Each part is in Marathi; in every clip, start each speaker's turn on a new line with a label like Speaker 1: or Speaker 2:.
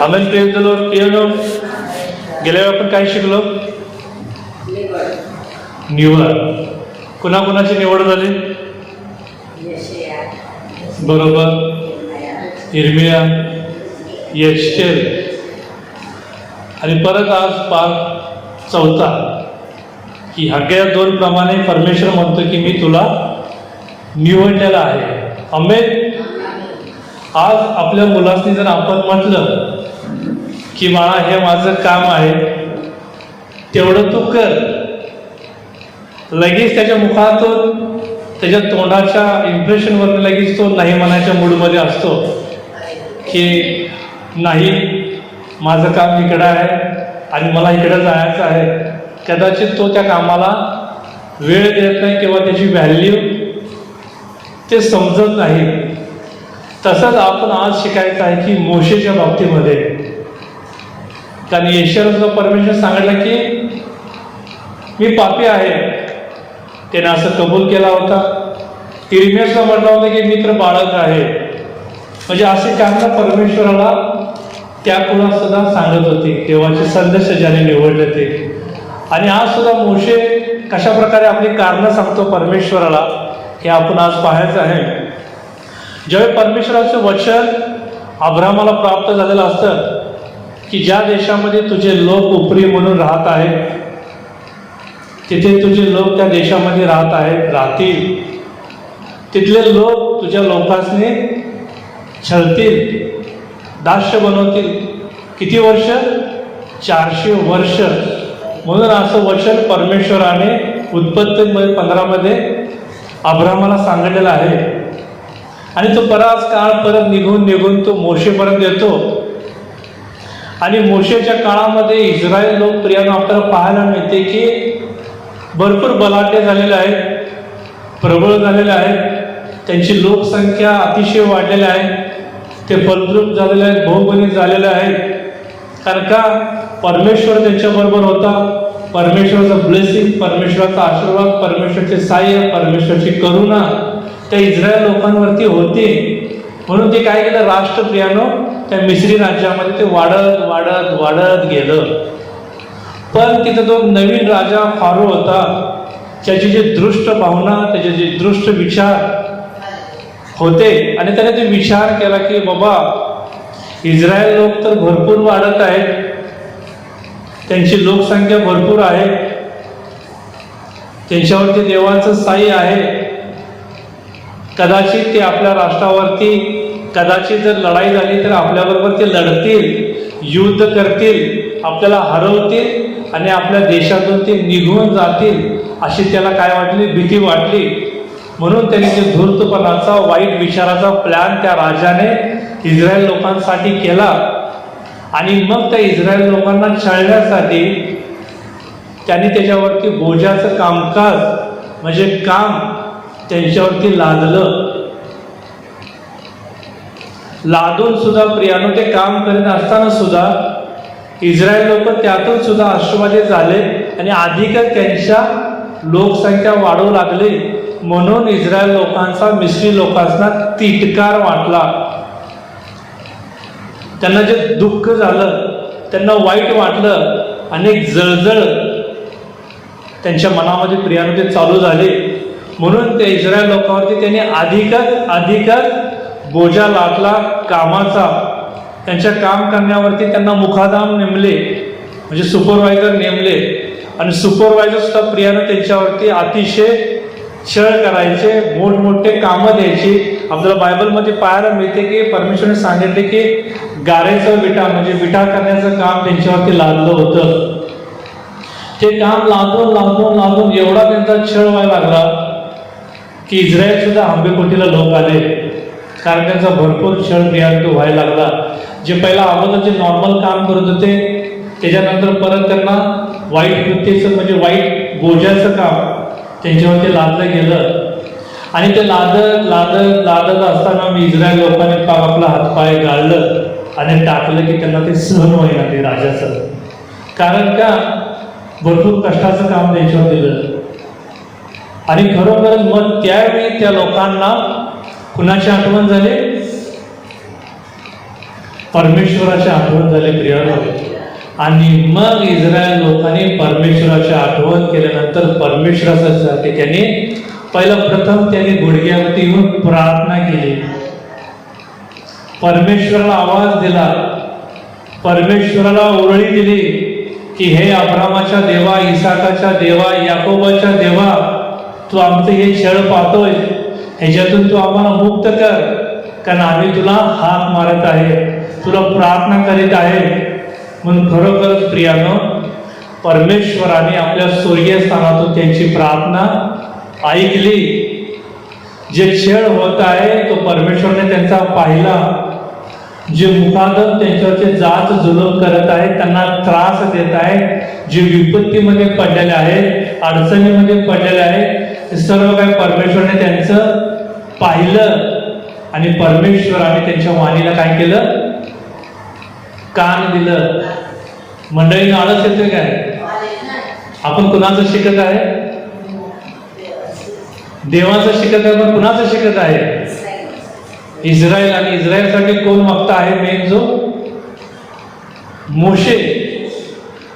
Speaker 1: आमेन प्रेम द लॉर्ड गेल्या वेळी आपण काय शिकलो? निवड. कुणाकुणाची निवड झाली? बरोबर. इर्मिया यशकेल आणि परत आज पाच चौथा. की हग्या दोन प्रमाणे परमेश्वर म्हणतो की मी तुला निवडलेला आहे. अमेर आज आपल्या मुलांनी जर आपण म्हटलं की बाळा हे माझं काम आहे. तेवढं तू कर. लगेच त्याच्या मुखातून त्याच्या तोंडाच्या इम्प्रेशनवर लगेच तो नाही म्हणायच्या मूडमध्ये असतो की नाही माझं काम इकडं आहे आणि मला इकडं जायचं आहे. कदाचित तो त्या कामाला वेळ देत नाही किंवा त्याची व्हॅल्यू ते समजत नाही. तसंच आपण आज शिकायचं आहे की मोशेच्या बाबतीमध्ये. कारण ईश्वराचा परमेश्वर सांगितलं की मी पापी आहे. त्याने असं कबूल केला होता. तिरमेसला म्हटलं होतं की मित्र बाळक आहे. म्हणजे असे कामना परमेश्वराला त्या कुणा सुद्धा सांगत होते. देवाचे संदेश ज्याने निवडले ते. आणि आज सुद्धा मोशे कशा प्रकारे आपली कारणं सांगतो परमेश्वराला हे आपण आज पाहायचं आहे. ज्यावेळी परमेश्वराचं वचन अब्रामाला प्राप्त झालेलं असतं की ज्या देशामध्ये तुझे लोक उपरी म्हणून राहत आहेत तिथे तुझे लोक त्या देशामध्ये राहत आहेत राहतील. तिथले लोक तुझ्या लोकांनी छळतील दास्य बनवतील. किती वर्ष? चारशे वर्ष. म्हणून असं वचन परमेश्वराने उत्पत्तीमध्ये पंधरामध्ये अब्रामाला सांगितलेलं आहे. आणि तो बराच काळ परत निघून निघून तो मोशेपर्यंत येतो. आणि मोशेच्या काळामध्ये इस्रायल लोक प्रियानं आपल्याला पाहायला मिळते की भरपूर बलाढ्य झालेले आहेत प्रबळ झालेले आहेत. त्यांची लोकसंख्या अतिशय वाढलेली आहे. ते फलद्रूप झालेले आहेत बहुगुणित झालेले आहेत. कारण का? परमेश्वर त्यांच्याबरोबर होता. परमेश्वराचं ब्लेसिंग परमेश्वराचा आशीर्वाद परमेश्वरचे साह्य परमेश्वरची करुणा. त्या इस्रायल लोकांवरती होती. म्हणून ते काय केलं राष्ट्रप्रियानं त्या मिश्री राज्यामध्ये ते वाढत वाढत वाढत गेलं. पण तिथं तो नवीन राजा फारो होता. त्याची जे दृष्ट भावना त्याचे जे दृष्ट विचार होते आणि त्याने ते विचार केला की बाबा इस्रायल लोक तर भरपूर वाढत आहेत. त्यांची लोकसंख्या भरपूर आहे. त्यांच्यावरती देवाचं साई आहे. कदाचित ते आपल्या राष्ट्रावरती कदाचित जर लढाई झाली तर आपल्याबरोबर ते लढतील युद्ध करतील आपल्याला हरवतील आणि आपल्या देशातून ते निघून जातील अशी त्याला काय वाटली? भीती वाटली. म्हणून त्यांनी ते धूर्तपणाचा वाईट विचाराचा प्लॅन त्या राजाने इस्रायल लोकांसाठी केला. आणि मग त्या इस्रायल लोकांना छळण्यासाठी त्यांनी त्याच्यावरती बोजाचं कामकाज म्हणजे काम त्यांच्यावरती लादलं. लादून सुद्धा प्रियानो ते काम करीत असताना सुद्धा इस्रायल लोक त्यातून सुद्धा आश्रमाचे झाले आणि अधिकच त्यांच्या लोकसंख्या वाढू लागली. म्हणून इस्रायल लोकांचा मिस्री लोकांना तिटकार वाटला त्यांना जे दुःख झालं त्यांना वाईट वाटलं अनेक जळजळ त्यांच्या मनामध्ये प्रियानुते चालू झाले. म्हणून त्या इस्रायल लोकांवरती त्यांनी अधिकच अधिकच बोजा लाटला कामाचा. त्यांच्या काम करण्यावरती त्यांना मुखादाम नेमले म्हणजे सुपरवायझर नेमले. आणि सुपरवायझर सुद्धा प्रियानं त्यांच्यावरती अतिशय छळ करायचे मोठमोठे कामं द्यायची. आपल्याला बायबलमध्ये पाहायला मिळते की परमेश्वरने सांगितले की गारेचं विटा म्हणजे विटा करण्याचं काम त्यांच्यावरती लादलं होतं. ते काम लादून लादून लादून एवढा त्यांचा छळ व्हायला लागला. की इस्रायल सुद्धा आंबेकोटीला लोक आले. कारण त्यांचा भरपूर क्षण क्रियांत व्हायला लागला. जे पहिला अगोदर जे नॉर्मल काम करत होते त्याच्यानंतर परत त्यांना वाईट कृत्येचं म्हणजे वाईट बोजाचं काम त्यांच्यावरती लादलं गेलं. आणि ते लादत लादत लादत असताना मी इस्रायल लोकांनी पाक आपला हातपाय गाळलं आणि टाकलं की त्यांना ते सहन होईना ते राजाचं. कारण का? भरपूर कष्टाचं काम त्यांच्यावर दिलं. आणि खरोखरच मग त्यावेळी त्या लोकांना कुणाची आठवण झाली? परमेश्वराची आठवण झाली प्रियानो. आणि मग इस्रायल लोकांनी परमेश्वराची आठवण केल्यानंतर परमेश्वरासाठी त्यांनी पहिलं प्रथम त्यांनी गुडघ्यावरती येऊन प्रार्थना केली. परमेश्वराला आवाज दिला. परमेश्वराला ओरळी दिली की हे अब्रामाच्या देवा इसाकाच्या देवा याकोबाच्या देवा तू आमचं हे छळ पाहतोय ह्याच्यातून तू आम्हाला मुक्त कर. कारण आम्ही तुला हाक मारत आहे तुला प्रार्थना करीत आहे. म्हणून खरोखरच प्रियानं परमेश्वराने आपल्या स्वर्गीय स्थानातून त्यांची प्रार्थना ऐकली. जे छळ होत आहे तो परमेश्वरने त्यांचा पाहिला. जे मुखादम त्यांच्यावरचे जात जुलम करत आहे त्यांना त्रास देत आहे जे विपत्तीमध्ये पडलेले आहे अडचणीमध्ये पडलेले आहे हे सर्व काही परमेश्वरने त्यांचं पाहिलं आणि परमेश्वराने त्यांच्या वाणीला काय केलं? कान दिलं. मंडळी आळस येतोय काय? आपण कुणाचं शिकत आहे? देवाचं शिकत आहे पण कुणाचं शिकत आहे? इस्रायल. आणि इस्रायलसाठी कोण वक्ता आहे मेन जो? मोशे.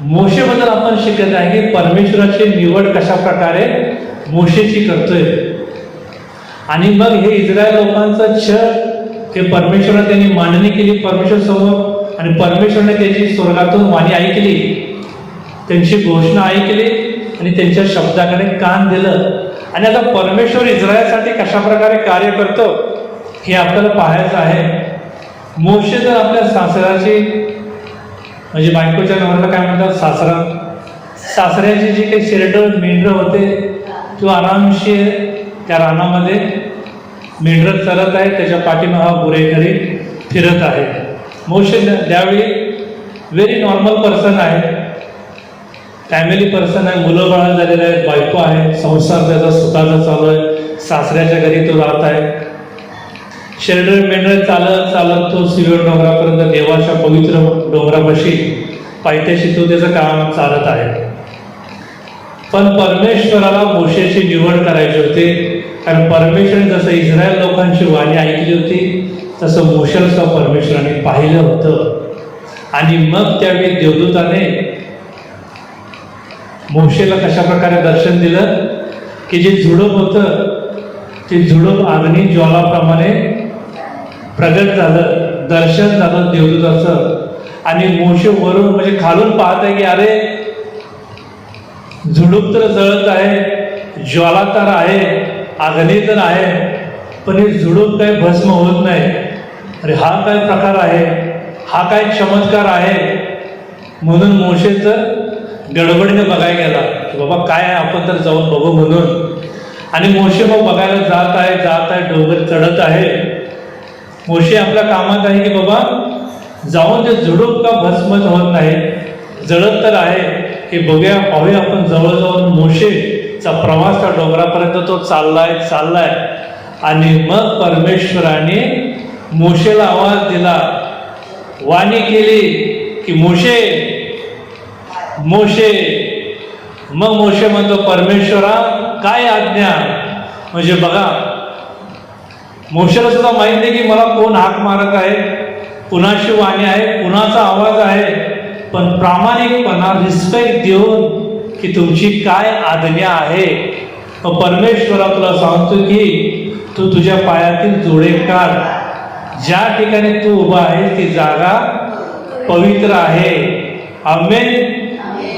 Speaker 1: मोशेबद्दल आपण शिकत आहे की परमेश्वराची निवड कशा प्रकारे मोशेशी करतोय. आणि मग हे इस्रायल लोकांचं छळ ते परमेश्वराने त्यांनी मांडणी केली परमेश्वर समोर आणि परमेश्वरने त्याची स्वर्गातून वाणी ऐकली. त्यांची घोषणा ऐकली आणि त्यांच्या शब्दाकडे कान दिलं. आणि आता परमेश्वर इस्रायलसाठी कशा प्रकारे कार्य करतो हे आपल्याला पाहायचं आहे. मोशे जर आपल्या सासऱ्याची म्हणजे बायकोच्या नवऱ्याला काय म्हणतात? सासरा. सासऱ्याची जी काही शेरडं मेंढरं होते तो आरामशीर त्या रानामध्ये मेंढरं चरत आहे त्याच्या पाठीमा हा गुरेखरी फिरत आहे. मोशे त्यावेळी व्हेरी नॉर्मल पर्सन आहे फॅमिली पर्सन आहे मुलं बाळा झालेले आहे बायको आहे संसार त्याचा स्वतःचा चालू आहे सासऱ्याच्या घरी तो राहत आहे. शेरडर मेंढर चालत चालत तो सिल्वर डोंगरापर्यंत देवाच्या पवित्र डोंगरापाशी पायथ्याशी तो त्याचं काम चालत आहे. पण परमेश्वराला मोशेची निवड करायची होती. कारण परमेश्वराने जसं इस्रायल लोकांची वाणी ऐकली होती तसं मोशेला परमेश्वराने पाहिलं होतं. आणि मग त्यावेळी देवदूताने मोशेला कशा प्रकारे दर्शन दिलं? की जे झुडप होतं ते झुडप अग्नी ज्वालाप्रमाणे प्रगट झालं दर्शन झालं देवदूताचं. आणि मोशे वरून म्हणजे खालून पाहत आहे की अरे झुडूप तर जळत आहे ज्वाला तर आहे आग्नी तर आहे पण हे झुडूप काही भस्म होत नाही. अरे हा काय प्रकार आहे? हा काय चमत्कार आहे? म्हणून मोशेचं गडबडीने बघायला गेला की बाबा काय आहे आपण तर जाऊन बघू म्हणून. आणि मोशे मग बघायला जात आहे जात आहे डोंगर चढत आहे. मोशे आपल्या कामात आहे की बाबा जाऊन ते झुडूप का भस्मच होत नाही? जळत तर आहे हे बघूया पाहूया आपण जवळजवळ मोशेचा प्रवास त्या डोंगरापर्यंत तो चाललाय चाललाय. आणि मग परमेश्वराने मोशेला आवाज दिला वाणी केली की मोशे मोशे. मग मोशे म्हणतो परमेश्वरा काय आज्ञा? म्हणजे बघा मोशेला सुद्धा माहीत नाही की मला कोण हाक मारत आहे कुणाशी वाणी आहे कुणाचा आवाज आहे. पण प्रामाणिकपणा रिस्पेक्ट देऊन की तुमची काय आज्ञा आहे. मग परमेश्वरा तुला सांगतो की तू तुझ्या पायातील जोडे काढ. ज्या ठिकाणी तू उभा आहे ती जागा पवित्र आहे. आमेन.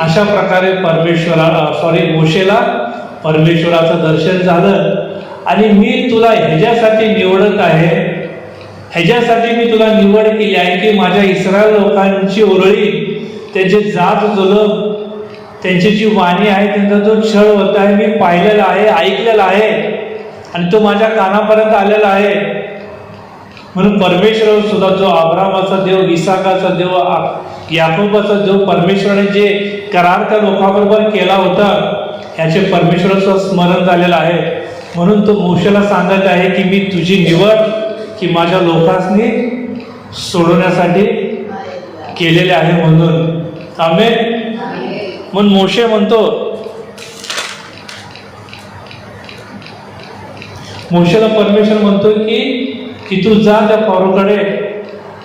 Speaker 1: अशा प्रकारे परमेश्वराला सॉरी मोशेला परमेश्वराचं दर्शन झालं. आणि मी तुला ह्याच्यासाठी निवडत आहे. ह्याच्यासाठी मी तुला निवड केली आहे की माझ्या इस्रायल लोकांची ओरळी त्यांचे जात जुलम त्यांची जी वाणी आहे त्यांचा जो छळ होत आहे मी पाहिलेला आहे ऐकलेला आहे आणि तो माझ्या कानापर्यंत आलेला आहे. म्हणून परमेश्वर सुद्धा जो आब्रामाचा देव इसाकाचा देव आ- याकोबाचा देव परमेश्वराने जे करार त्या लोकांबरोबर केला होता ह्याचे परमेश्वराचं स्मरण झालेलं आहे. म्हणून तो मोशेला सांगत आहे की मी तुझी निवड की माझ्या लोकांनी सोडवण्यासाठी केलेले आहे म्हणून. आमेन म्हणून मोशे म्हणतो. मोशेला परमेश्वर म्हणतो की की तू जा त्या फारूकडे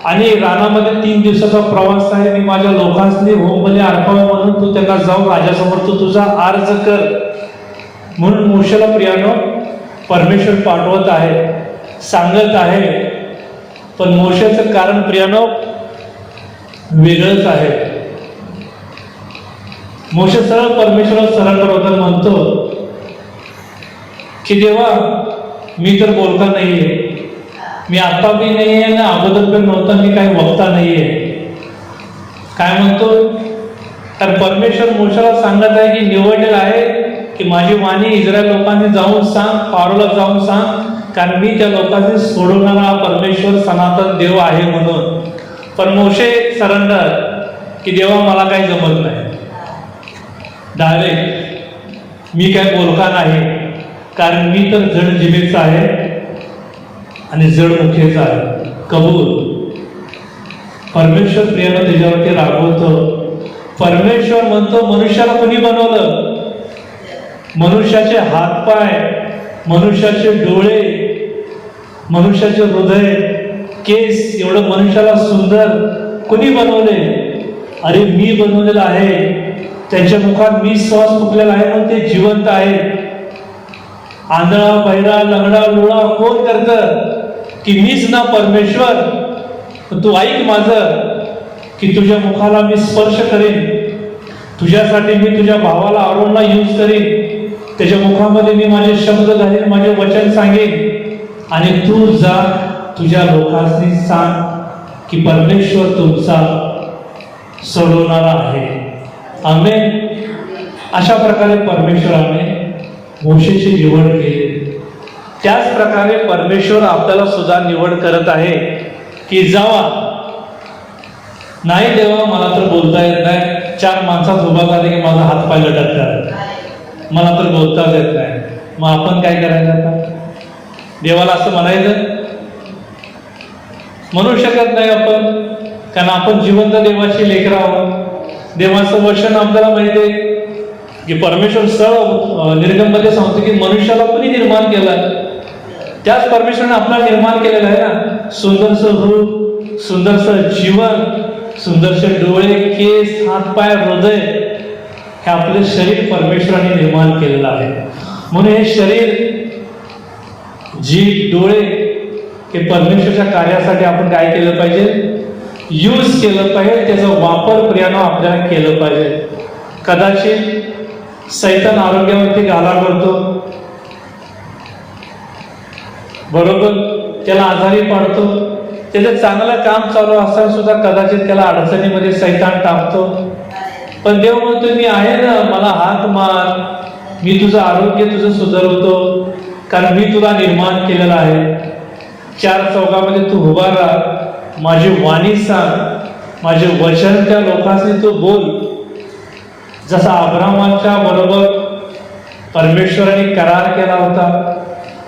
Speaker 1: आणि रानामध्ये तीन दिवसाचा प्रवास आहे. मी माझ्या लोकांनी होममध्ये अर्पावं म्हणून तू त्याला जाऊन राजासमोर तू तुझा अर्ज कर. म्हणून मोशेला प्रियानो परमेश्वर पाठवत आहे सांगत आहे. पण मोशेचं कारण प्रियानो वेगळंच आहे. मोशे सरळ परमेश्वर सरेंडर होता म्हणतो की देवा मी तर बोलता नाहीये. मी आता बी नाही आहे ना अगोदर पण नव्हता मी काही वक्ता नाहीये. काय म्हणतो? तर परमेश्वर मोशाला सांगत आहे की निवडलेलं आहे की माझी वाणी इस्रायल लोकांनी जाऊन सांग पारोला जाऊन सांग कारण मी त्या लोकांनी सोडवणारा हा परमेश्वर सनातन देव आहे म्हणून. पण मोशे सरेंडर की देवा मला काही जमत नाही. डायरेक्ट मी काय बोलका नाही कारण मी तर जड जिमेचा आहे आणि जड मुखेचा आहे. कबूल. परमेश्वर प्रियानं त्याच्यावरती रागवतं परमेश्वर म्हणतो मनुष्याला कोणी बनवलं? मनुष्याचे हातपाय मनुष्याचे डोळे मनुष्याचे हृदय केस एवढं मनुष्याला सुंदर कोणी बनवले? अरे मी बनवलेलं आहे. त्यांच्या मुखात मी श्वास फुकलेला आहे पण ते जिवंत आहे आंधळा बहिरा लंगडा लोळा कोण करत? की मीच ना परमेश्वर? पण तू ऐक माझं की तुझ्या मुखाला मी स्पर्श करेन. तुझ्यासाठी मी तुझ्या भावाला आरोनला यूज करीन. त्याच्या मुखामध्ये मी माझे शब्द घालेन माझे वचन सांगेन. आणि तू जा तुझ्या लोकांनी सांग की परमेश्वर तुमचा सोडवणारा आहे. आम्ही अशा प्रकारे परमेश्वराने मोशेची निवड केली. त्याच प्रकारे परमेश्वर आपल्याला सुद्धा निवड करत आहे की जावा. नाही देवा मला तर बोलता येत नाही. चार माणसात उभा झाले की माझा हात पाय लटकतात मला तर बोलताच येत नाही. मग आपण काय करायचं आता? देवाला असं म्हणायचं म्हणू शकत नाही आपण कारण आपण जिवंत देवाशी लेकर आहोत. देवाचं वचन आपल्याला माहिती आहे की परमेश्वर सर्व निर्गममध्ये सांगतो की मनुष्याला कोणी निर्माण केलं त्याच परमेश्वराने आपल्याला निर्माण केलेलं आहे ना? सुंदरसं रूप सुंदरसं जीवन सुंदरसे डोळे केस हातपाय हृदय हे आपले शरीर परमेश्वराने निर्माण केलेलं आहे. म्हणून हे शरीर जी डोळे हे परमेश्वरच्या कार्यासाठी आपण काय केलं पाहिजे? यूज केलं पाहिजे त्याचा वापर प्रियानं आपल्याला केलं पाहिजे. कदाचित सैतान आरोग्यावरती गाला करतो. बरोबर त्याला आजारी पाडतो. त्याचं चांगलं काम चालू असताना सुद्धा कदाचित त्याला अडचणीमध्ये सैतान टाकतो. पण देव म्हणतो मी आहे ना मला हात मार. मी तुझं आरोग्य तुझं सुधारवतो. कारण मी तुला निर्माण केलेलं आहे. चार चौकामध्ये तू उभा राहा. माझी वाणी सांग माझे वचन त्या लोकांशी तू बोल. जसा अब्रामाच्या बरोबर परमेश्वराने करार केला होता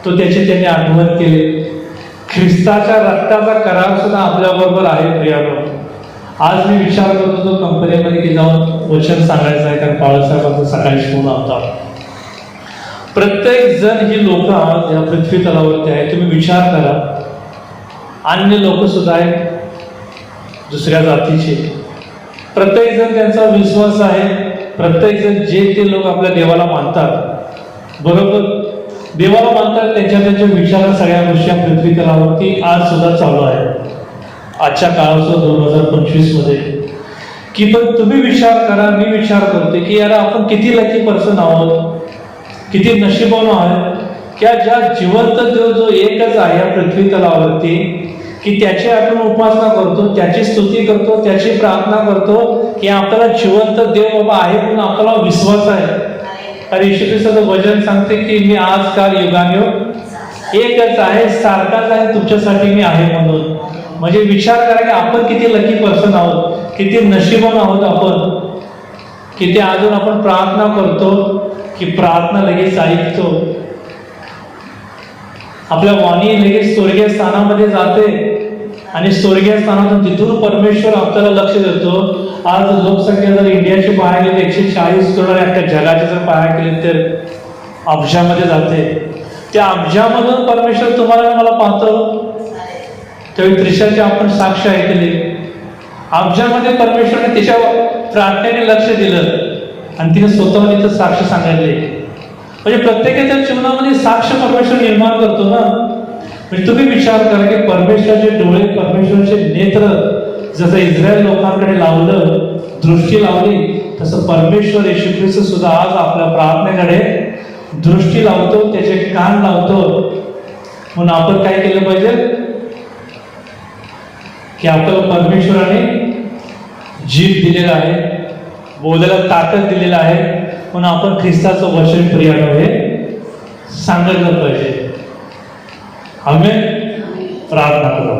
Speaker 1: तो त्याची त्यांनी आठवण केली. ख्रिस्ताच्या रक्ताचा करार सुद्धा आपल्याबरोबर आहे प्रियानो. आज मी विचार करत होतो कंपनीमध्ये की जाऊन वचन सांगायचं आहे कारण बाळासाहेबांचा सकाळी फोन होता प्रत्येक जण ही लोक या पृथ्वी तलावरती आहे. तुम्ही विचार करा. अन्य लोक सुद्धा आहेत दुसऱ्या जातीचे. प्रत्येक जण त्यांचा विश्वास आहे. प्रत्येक जण जे ते लोक आपल्या देवाला मानतात. बरोबर? देवाला मानतात त्यांच्या त्यांच्या विचारा सगळ्या गोष्टी या पृथ्वी तलावरती आज सुद्धा चालू आहे आजच्या काळात सुद्धा दोन हजार पंचवीसमध्ये. की पण तुम्ही विचार करा मी विचार करते की यार आपण किती लकी पर्सन आहोत? किती नशिबान आहोत? किंवा ज्या जिवंत जो एकच आहे या पृथ्वी तलावरती की त्याची आपण उपासना करतो त्याची स्तुती करतो त्याची प्रार्थना करतो की आपल्याला जिवंत देव बाबा आहे म्हणून आपल्याला विश्वास आहे. अरे येशू वचन सांगते की मी आज काल युगानुयोग एकच आहे सारखाच आहे तुमच्यासाठी मी आहे म्हणून. म्हणजे विचार करा की आपण किती लकी पर्सन आहोत किती नशिबान आहोत आपण. किती अजून आपण प्रार्थना करतो की प्रार्थना लगेच ऐकतो. आपल्या वाणी लगेच स्वर्गीय स्थानामध्ये जाते. आणि स्वर्गीय स्थानातून तिथून परमेश्वर आपल्याला लक्ष देतो आज लोकसंख्या जर इंडियाची पाहायला गेली एकशे चाळीस करोड आहे अख्ख्या जगाची जर पाहायला गेली तर अब्जामध्ये जाते. त्या अब्जामधून परमेश्वर तुम्हाला मला पाहतो. त्यावेळी त्रिशाची आपण साक्ष ऐकली. अब्जामध्ये परमेश्वरने तिच्या प्रार्थनेने लक्ष दिलं. आणि तिने स्वतः तिथं साक्ष सांगितले. म्हणजे प्रत्येकाच्या जीवनामध्ये साक्ष परमेश्वर निर्माण करतो ना? म्हणजे तुम्ही विचार करा की परमेश्वराचे डोळे परमेश्वराचे नेत्र जसं इस्रायल लोकांकडे लावलं दृष्टी लावली तसं परमेश्वर येशू ख्रिस्त सुद्धा आज आपल्या प्रार्थनेकडे दृष्टी लावतो त्याचे कान लावतो. म्हणून आपण काय केलं पाहिजे? की आपल्याला परमेश्वराने जीव दिलेला आहे बोलायला ताकद दिलेला आहे. म्हणून आपण ख्रिस्ताचं वचन प्रियानं हे सांगितलं पाहिजे. आम्ही प्रार्थना करू